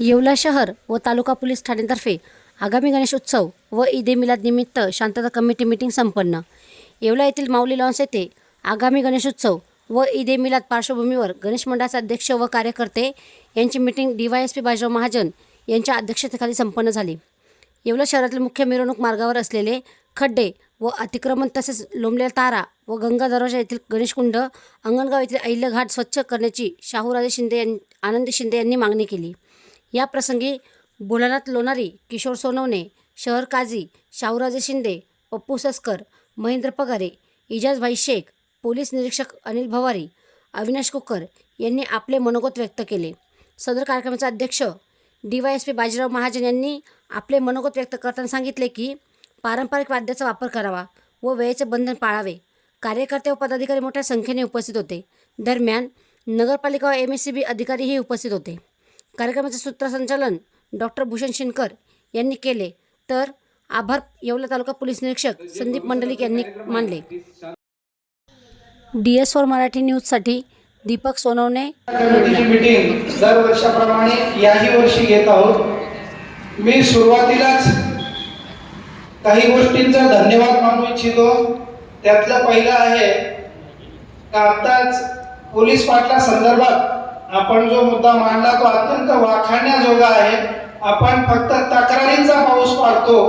येवला शहर व तालुका पोलीस ठाण्यातर्फे आगामी गणेश उत्सव व ईद मिलाद निमित्त शांतता कमिटी मीटिंग संपन्न. येवला येथील माऊली लॉन्स येथे आगामी गणेशोत्सव व ईद मिलाद पार्श्वभूमीवर गणेश मंडळाचे अध्यक्ष व कार्यकर्ते यांची meeting D Y S P Bajirao Mahajan यांच्या अध्यक्षतेखाली संपन्न झाली. येवला शहरातील मुख्य मिरवणूक मार्गावर असलेले खड्डे व अतिक्रमण तसेच लोंबलेला तारा व गंगा दरवाजा येथील गणेशकुंड अंगणगाव येथील अहिल्या घाट स्वच्छ करण्याची शाहूराजे शिंदे यां आनंदी शिंदे यांनी मागणी केली. या प्रसंगी बुलढाण्यात लोणारी किशोर सोनवणे शहर काझी शाहूराजे शिंदे पप्पू सस्कर महेंद्र पगारे इजाजभाई शेख पोलीस निरीक्षक अनिल भवारी अविनाश कुकर यांनी आपले मनोगत व्यक्त केले. सदर कार्यक्रमाचे अध्यक्ष D Y S P Bajirao Mahajan यांनी आपले मनोगत व्यक्त करताना सांगितले की पारंपरिक वाद्याचा वापर करावा व वेळेचे बंधन पाळावे. कार्यकर्ते व पदाधिकारी मोठ्या संख्येने उपस्थित होते. दरम्यान नगरपालिका व एम एस सी बी अधिकारीही उपस्थित होते. कार्यक्रमाचे सूत्रसंचालन डॉक्टर भूषण शिनकर यांनी केले. तर आभार येवला तालुका पोलीस निरीक्षक संदीप मंडलिक यांनी मानले. डी एस फोर मराठी न्यूजसाठी दीपक सोनवणे. मीटिंग दरवर्षाप्रमाणे याही वर्षी घेत आहोत. मी सुरुवातीलाच काही गोष्टींचा धन्यवाद मानू इच्छितो. त्यातलं पहिलं आहे का आत्ताच पोलीस पाटला संदर्भात आपण जो मुद्दा मांडला तो अत्यंत वाखाण्याजोगा आहे. आपण फक्त तक्रारींचा पाऊस पाडतो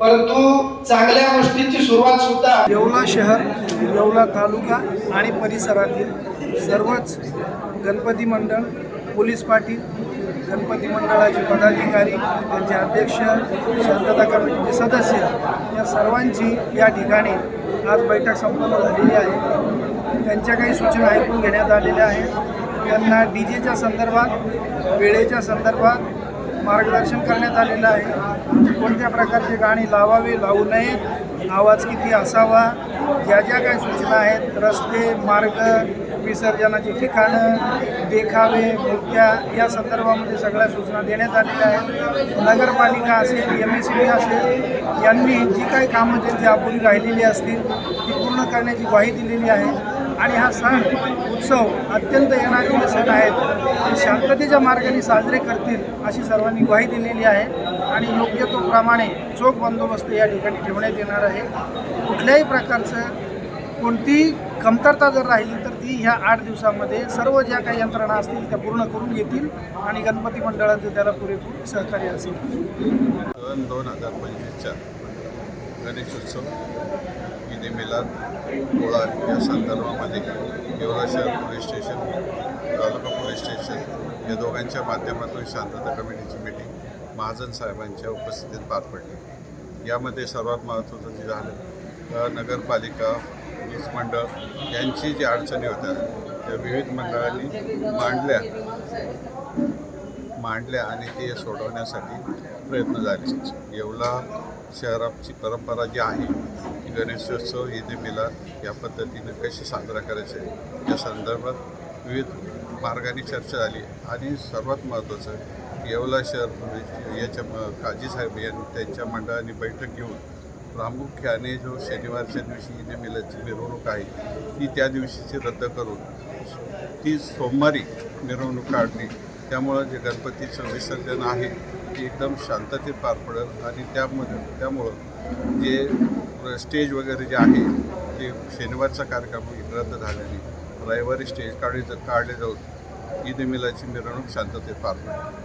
परंतु चांगल्या गोष्टींची सुरुवात सुद्धा येवला शहर येवला तालुका आणि परिसरातील सर्वच गणपती मंडळ पोलीस पाटील गणपती मंडळाचे पदाधिकारी त्यांचे अध्यक्ष शांतता कमिटीचे सदस्य या सर्वांची या ठिकाणी आज बैठक संपन्न झालेली आहे. त्यांच्या काही सूचना ऐकून घेण्यात आलेल्या आहेत. त्यांना डी जेच्या संदर्भात वेळेच्या संदर्भात मार्गदर्शन करण्यात आलेलं आहे. कोणत्या प्रकारचे गाणी लावावे लावू नये आवाज किती असावा ज्या ज्या काही सूचना आहेत रस्ते मार्ग विसर्जनाची ठिकाणं देखावे मूर्त्या या संदर्भामध्ये सगळ्या सूचना देण्यात आलेल्या आहेत. नगरपालिका असेल एम एस सी बी असेल यांनी जी काही कामं त्यांची अपुरी राहिलेली असतील ती पूर्ण करण्याची ग्वाही दिलेली आहे. आणि हा सण उत्सव अत्यंत येणारे सण आहेत. ते शांततेच्या मार्गाने साजरे करतील अशी सर्वांनी ग्वाही दिलेली आहे. आणि योग्य तो प्रमाणे चोख बंदोबस्त या ठिकाणी ठेवण्यात येणार आहे. कुठल्याही प्रकारचं कोणतीही कमतरता जर राहिली तर ती ह्या आठ दिवसामध्ये सर्व ज्या काही यंत्रणा असतील त्या पूर्ण करून घेतील आणि गणपती मंडळाचं त्याला पुरेपूर सहकार्य असेल. दोन दोन हजार पंचवीसच्या गणेशोत्सव ईद ए मिलाद पोळा या संदर्भामध्ये येवला शहर पोलीस स्टेशन तालुका पोलीस स्टेशन या दोघांच्या माध्यमातून शांतता कमिटीची मीटिंग महाजन साहेबांच्या उपस्थितीत पार पडली. यामध्ये सर्वात महत्त्वाचं जे झालं तर नगरपालिका वीज मंडळ यांची जी अडचणी होत्या त्या विविध मंडळांनी मांडल्या. मांडल्या आणि ते सोडवण्यासाठी प्रयत्न झाले. येवला शहराची परंपरा जी आहे की गणेशोत्सव ईद ए मिलाद या पद्धतीने कशी साजरा करायचे या संदर्भात विविध मार्गाने चर्चा झाली. आणि सर्वात महत्त्वाचं येवला शहर म्हणजे याच्या म- काजी साहेब यांनी त्यांच्या मंडळाने बैठक घेऊन प्रामुख्याने जो शनिवारच्या दिवशी ईद मिलाची मिलादची मिरवणूक आहे ती त्या दिवशीची रद्द करून ती सोमवारी मिरवणूक काढली. त्यामुळं जे गणपतीचं विसर्जन आहे ते एकदम शांततेत पार पडेल आणि त्यामध्ये त्यामुळं जे स्टेज वगैरे जे आहे ते शनिवारचा कार्यक्रम रद्द झाल्याने रविवारी स्टेज काढले काढले जाऊन ईद मिलाची मिरवणूक शांततेत पार पडेल.